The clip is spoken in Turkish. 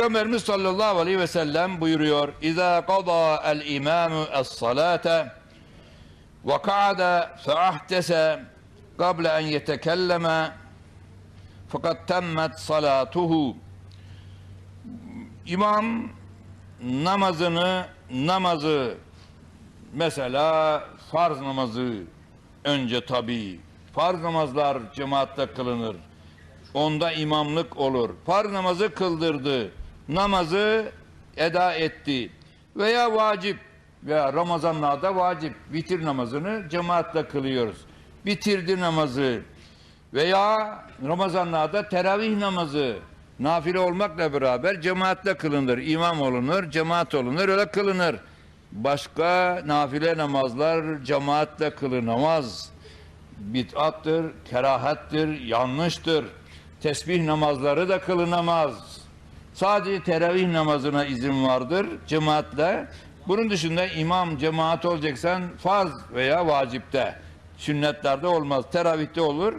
Peygamberimiz sallallahu aleyhi ve sellem buyuruyor. İza qada el imamu es salate ve ka'ada fe ahtese qabla en yetekelleme fakat temmet salatuhu. İmam namazını namazı mesela farz namazı önce tabi farz namazlar cemaatle kılınır. Onda imamlık olur. Farz namazı kıldırdı. Namazı eda etti. Veya vacip veya Ramazanlarda vacip vitir namazını cemaatle kılıyoruz. Bitirdi namazı veya Ramazanlarda teravih namazı nafile olmakla beraber cemaatle kılınır. İmam olunur, cemaat olunur, öyle kılınır. Başka nafile namazlar cemaatle kılınamaz. Bid'attır, kerahattir, yanlıştır. Tesbih namazları da kılınamaz. Sadece teravih namazına izin vardır cemaatle. Bunun dışında imam cemaat olacaksan farz veya vacipte. Sünnetlerde olmaz. Teravihte olur.